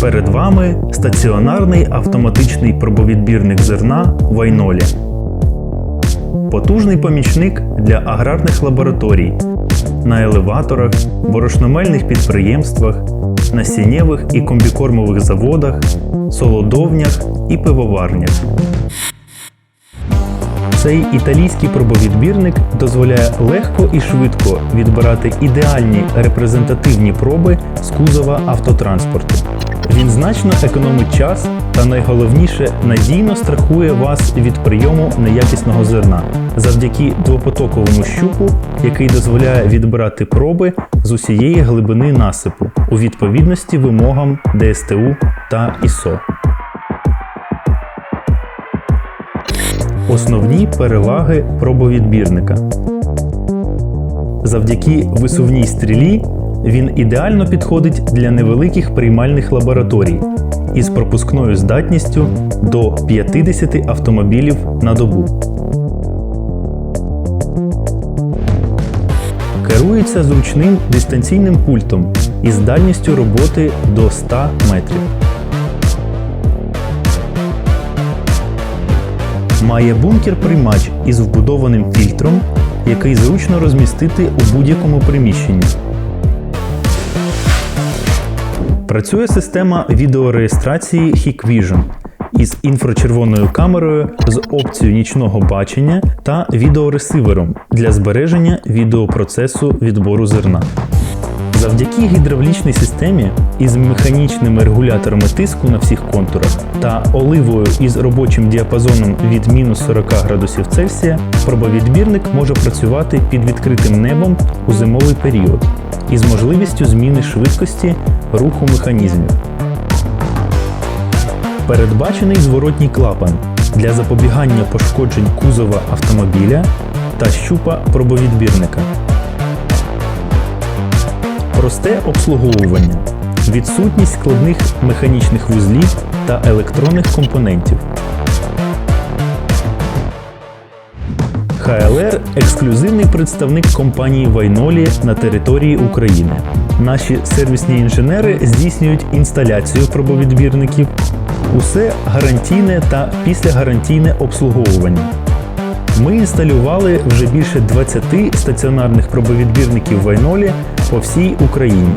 Перед вами стаціонарний автоматичний пробовідбірник зерна Вайнолі. Потужний помічник для аграрних лабораторій на елеваторах, борошномельних підприємствах, насіннєвих і комбікормових заводах, солодовнях і пивоварнях. Цей італійський пробовідбірник дозволяє легко і швидко відбирати ідеальні репрезентативні проби з кузова автотранспорту. Він значно економить час та найголовніше надійно страхує вас від прийому неякісного зерна завдяки двопотоковому щупу, який дозволяє відбирати проби з усієї глибини насипу у відповідності вимогам ДСТУ та ІСО. Основні переваги пробовідбірника. Завдяки висувній стрілі він ідеально підходить для невеликих приймальних лабораторій із пропускною здатністю до 50 автомобілів на добу. Керується зручним дистанційним пультом із дальністю роботи до 100 метрів. Має бункер-приймач із вбудованим фільтром, який зручно розмістити у будь-якому приміщенні. Працює система відеореєстрації Hikvision із інфрачервоною камерою з опцією нічного бачення та відеоресивером для збереження відеопроцесу відбору зерна. Завдяки гідравлічній системі із механічними регуляторами тиску на всіх контурах та оливою із робочим діапазоном від мінус 40 градусів Цельсія, пробовідбірник може працювати під відкритим небом у зимовий період із можливістю зміни швидкості руху механізмів. Передбачений зворотній клапан для запобігання пошкоджень кузова автомобіля та щупа пробовідбірника. Просте обслуговування, відсутність складних механічних вузлів та електронних компонентів. ХЛР ексклюзивний представник компанії Вайнолі на території України. Наші сервісні інженери здійснюють інсталяцію пробовідбірників. Усе гарантійне та післягарантійне обслуговування. Ми інсталювали вже більше 20 стаціонарних пробовідбірників вайнолі по всій Україні.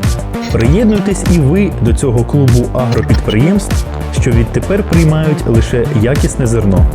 Приєднуйтесь і ви до цього клубу агропідприємств, що відтепер приймають лише якісне зерно.